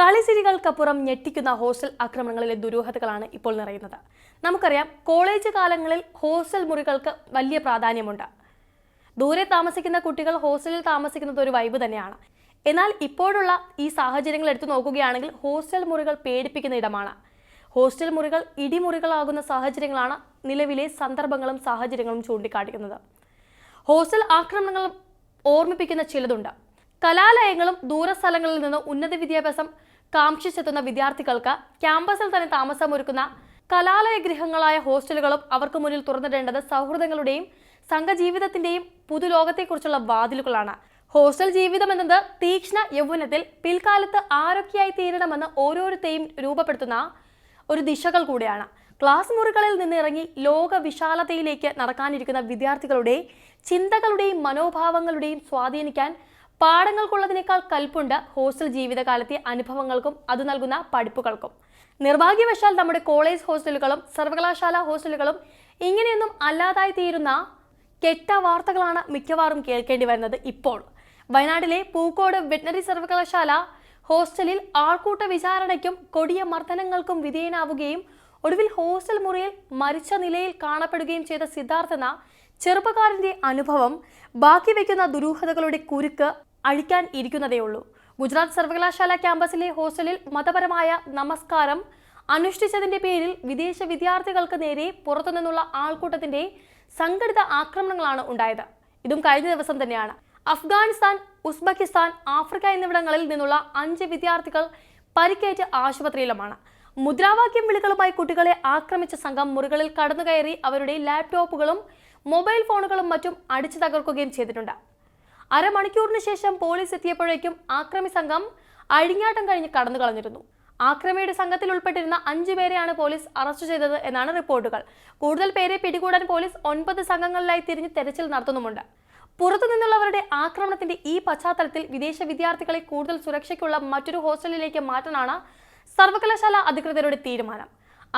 കളിചിരികൾക്കപ്പുറം ഞെട്ടിക്കുന്ന ഹോസ്റ്റൽ ആക്രമണങ്ങളിലെ ദുരൂഹതകളാണ് ഇപ്പോൾ നിറയുന്നത്. നമുക്കറിയാം കോളേജ് കാലങ്ങളിൽ ഹോസ്റ്റൽ മുറികൾക്ക് വലിയ പ്രാധാന്യമുണ്ട്. ദൂരെ താമസിക്കുന്ന കുട്ടികൾ ഹോസ്റ്റലിൽ താമസിക്കുന്നത് ഒരു വൈബ് തന്നെയാണ്. എന്നാൽ ഇപ്പോഴുള്ള ഈ സാഹചര്യങ്ങൾ എടുത്തു നോക്കുകയാണെങ്കിൽ ഹോസ്റ്റൽ മുറികൾ പേടിപ്പിക്കുന്ന ഇടമാണ്. ഹോസ്റ്റൽ മുറികൾ ഇടിമുറികളാകുന്ന സാഹചര്യങ്ങളാണ് നിലവിലെ സന്ദർഭങ്ങളും സാഹചര്യങ്ങളും ചൂണ്ടിക്കാട്ടിക്കുന്നത് ഹോസ്റ്റൽ ആക്രമണങ്ങൾ ഓർമ്മിപ്പിക്കുന്ന ചിലതുണ്ട്. കലാലയങ്ങളും ദൂരസ്ഥലങ്ങളിൽ നിന്ന് ഉന്നത വിദ്യാഭ്യാസം കാംക്ഷിച്ചെത്തുന്ന വിദ്യാർത്ഥികൾക്ക് ക്യാമ്പസിൽ തന്നെ താമസമൊരുക്കുന്ന കലാലയ ഗൃഹങ്ങളായ ഹോസ്റ്റലുകളും അവർക്ക് മുന്നിൽ തുറന്നിടേണ്ടത് സൗഹൃദങ്ങളുടെയും സംഘജീവിതത്തിന്റെയും പുതുലോകത്തെക്കുറിച്ചുള്ള വാതിലുകളാണ്. ഹോസ്റ്റൽ ജീവിതം എന്നത് തീക്ഷ്ണ യൗവനത്തിൽ പിൽക്കാലത്ത് ആരൊക്കെയായി തീരണമെന്ന് ഓരോരുത്തെയും രൂപപ്പെടുത്തുന്ന ഒരു ദിശകൾ കൂടിയാണ്. ക്ലാസ് മുറികളിൽ നിന്ന് ഇറങ്ങി ലോക വിശാലതയിലേക്ക് നടക്കാനിരിക്കുന്ന വിദ്യാർത്ഥികളുടെ ചിന്തകളുടെയും മനോഭാവങ്ങളുടെയും സ്വാധീനിക്കാൻ പാഠങ്ങൾക്കുള്ളതിനേക്കാൾ കൽപ്പുണ്ട് ഹോസ്റ്റൽ ജീവിതകാലത്തെ അനുഭവങ്ങൾക്കും അത് നൽകുന്ന പഠിപ്പുകൾക്കും. നിർഭാഗ്യവശാൽ നമ്മുടെ കോളേജ് ഹോസ്റ്റലുകളും സർവകലാശാല ഹോസ്റ്റലുകളും ഇങ്ങനെയൊന്നും അല്ലാതായി തീരുന്ന കെട്ട വാർത്തകളാണ് മിക്കവാറും കേൾക്കേണ്ടി വരുന്നത് ഇപ്പോൾ. വയനാട്ടിലെ പൂക്കോട് വെറ്റിനറി സർവകലാശാല ഹോസ്റ്റലിൽ ആൾക്കൂട്ട വിചാരണയ്ക്കും കൊടിയ മർദ്ദനങ്ങൾക്കും വിധേയനാവുകയും ഒടുവിൽ ഹോസ്റ്റൽ മുറിയിൽ മരിച്ച നിലയിൽ കാണപ്പെടുകയും ചെയ്ത സിദ്ധാർത്ഥന എന്ന ചെറുപ്പക്കാരന്റെ അനുഭവം ബാക്കി വയ്ക്കുന്ന ദുരൂഹതകളുടെ കുരുക്ക് അഴിക്കാൻ ഇരിക്കുന്നതേയുള്ളൂ. ഗുജറാത്ത് സർവകലാശാല ക്യാമ്പസിലെ ഹോസ്റ്റലിൽ മതപരമായ നമസ്കാരം അനുഷ്ഠിച്ചതിന്റെ പേരിൽ വിദേശ വിദ്യാർത്ഥികൾക്ക് നേരെ പുറത്തുനിന്നുള്ള ആൾക്കൂട്ടത്തിന്റെ സംഘടിത ആക്രമണങ്ങളാണ് ഉണ്ടായത്. ഇതും കഴിഞ്ഞ ദിവസം തന്നെയാണ്. അഫ്ഗാനിസ്ഥാൻ ഉസ്ബെക്കിസ്ഥാൻ ആഫ്രിക്ക എന്നിവിടങ്ങളിൽ നിന്നുള്ള അഞ്ച് വിദ്യാർത്ഥികൾ പരിക്കേറ്റ് ആശുപത്രിയിലുമാണ്. മുദ്രാവാക്യം വിളികളുമായി കുട്ടികളെ ആക്രമിച്ച സംഘം മുറികളിൽ കടന്നുകയറി അവരുടെ ലാപ്ടോപ്പുകളും മൊബൈൽ ഫോണുകളും മറ്റും അടിച്ചു തകർക്കുകയും ചെയ്തിട്ടുണ്ട്. അരമണിക്കൂറിന് ശേഷം പോലീസ് എത്തിയപ്പോഴേക്കും ആക്രമി സംഘം അഴിഞ്ഞാട്ടം കഴിഞ്ഞ് കടന്നു കളഞ്ഞിരുന്നു. ആക്രമിയുടെ സംഘത്തിൽ ഉൾപ്പെട്ടിരുന്ന അഞ്ചു പേരെയാണ് പോലീസ് അറസ്റ്റ് ചെയ്തത് എന്നാണ് റിപ്പോർട്ടുകൾ. കൂടുതൽ പേരെ പിടികൂടാൻ പോലീസ് ഒൻപത് സംഘങ്ങളിലായി തിരിഞ്ഞ് തെരച്ചിൽ നടത്തുന്നുമുണ്ട്. പുറത്തുനിന്നുള്ളവരുടെ ആക്രമണത്തിന്റെ ഈ പശ്ചാത്തലത്തിൽ വിദേശ വിദ്യാർത്ഥികളെ കൂടുതൽ സുരക്ഷയ്ക്കുള്ള മറ്റൊരു ഹോസ്റ്റലിലേക്ക് മാറ്റാനാണ് സർവകലാശാല അധികൃതരുടെ തീരുമാനം.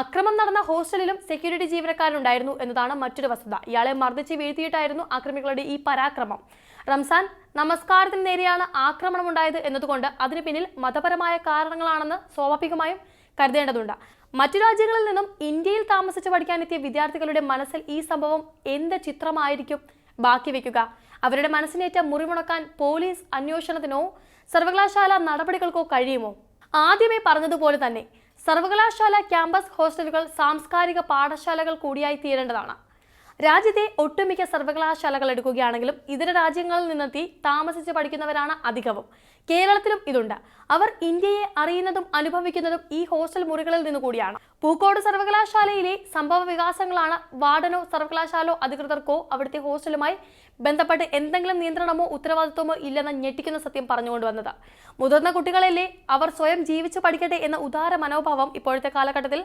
അക്രമം നടന്ന ഹോസ്റ്റലിലും സെക്യൂരിറ്റി ജീവനക്കാരുണ്ടായിരുന്നു എന്നതാണ് മറ്റൊരു വസ്തുത. ഇയാളെ മർദ്ദിച്ച് വീഴ്ത്തിയിട്ടായിരുന്നു ആക്രമികളുടെ ഈ പരാക്രമം. റംസാൻ നമസ്കാരത്തിന് നേരെയാണ് ആക്രമണം ഉണ്ടായത് എന്നതുകൊണ്ട് അതിന് പിന്നിൽ മതപരമായ കാരണങ്ങളാണെന്ന് സ്വാഭാവികമായും കരുതേണ്ടതുണ്ട്. മറ്റു രാജ്യങ്ങളിൽ നിന്നും ഇന്ത്യയിൽ താമസിച്ച് പഠിക്കാനെത്തിയ വിദ്യാർത്ഥികളുടെ മനസ്സിൽ ഈ സംഭവം എന്ത് ചിത്രമായിരിക്കും? ബാക്കി വയ്ക്കുക അവരുടെ മനസ്സിനേറ്റ മുറിമുണക്കാൻ പോലീസ് അന്വേഷണത്തിനോ സർവകലാശാല നടപടികൾക്കോ കഴിയുമോ? ആദ്യമേ പറഞ്ഞതുപോലെ തന്നെ സർവകലാശാല ക്യാമ്പസ് ഹോസ്റ്റലുകൾ സാംസ്കാരിക പാഠശാലകൾ കൂടിയായി തീരേണ്ടതാണ്. രാജ്യത്തെ ഒട്ടുമിക്ക സർവകലാശാലകൾ എടുക്കുകയാണെങ്കിലും ഇതര രാജ്യങ്ങളിൽ നിന്നെത്തി താമസിച്ച് പഠിക്കുന്നവരാണ് അധികവും. കേരളത്തിലും ഇതുണ്ട്. അവർ ഇന്ത്യയെ അറിയുന്നതും അനുഭവിക്കുന്നതും ഈ ഹോസ്റ്റൽ മുറികളിൽ നിന്ന് കൂടിയാണ്. പൂക്കോട് സർവകലാശാലയിലെ സംഭവ വികാസങ്ങളാണ് വാർഡനോ സർവകലാശാലോ അധികൃതർക്കോ അവിടുത്തെ ഹോസ്റ്റലുമായി ബന്ധപ്പെട്ട് എന്തെങ്കിലും നിയന്ത്രണമോ ഉത്തരവാദിത്വമോ ഇല്ലെന്ന ഞെട്ടിക്കുന്ന സത്യം പറഞ്ഞുകൊണ്ടുവന്നത് മുതിർന്ന കുട്ടികളല്ലേ അവർ സ്വയം ജീവിച്ചു പഠിക്കട്ടെ എന്ന ഉദാര മനോഭാവം ഇപ്പോഴത്തെ കാലഘട്ടത്തിൽ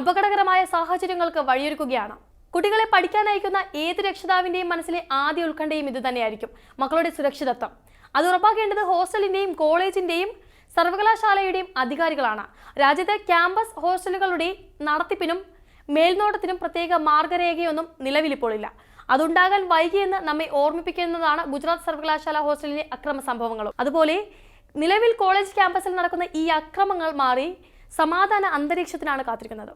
അപകടകരമായ സാഹചര്യങ്ങൾക്ക് വഴിയൊരുക്കുകയാണ്. കുട്ടികളെ പഠിക്കാൻ അയക്കുന്ന ഏത് രക്ഷിതാവിന്റെയും മനസ്സിലെ ആദ്യ ഉത്കണ്ഠയും ഇത് തന്നെയായിരിക്കും. മക്കളുടെ സുരക്ഷിതത്വം. അത് ഉറപ്പാക്കേണ്ടത് ഹോസ്റ്റലിന്റെയും കോളേജിന്റെയും സർവകലാശാലയുടെയും അധികാരികളാണ്. രാജ്യത്തെ ക്യാമ്പസ് ഹോസ്റ്റലുകളുടെ നടത്തിപ്പിനും മേൽനോട്ടത്തിനും പ്രത്യേക മാർഗരേഖയൊന്നും നിലവിലിപ്പോഴില്ല അതുണ്ടാകാൻ വൈകിയെന്ന് നമ്മെ ഓർമ്മിപ്പിക്കുന്നതാണ് ഗുജറാത്ത് സർവകലാശാല ഹോസ്റ്റലിലെ അക്രമ സംഭവങ്ങളും. അതുപോലെ നിലവിൽ കോളേജ് ക്യാമ്പസിൽ നടക്കുന്ന ഈ അക്രമങ്ങൾ മാറി സമാധാന അന്തരീക്ഷത്തിനാണ് കാത്തിരിക്കുന്നത്.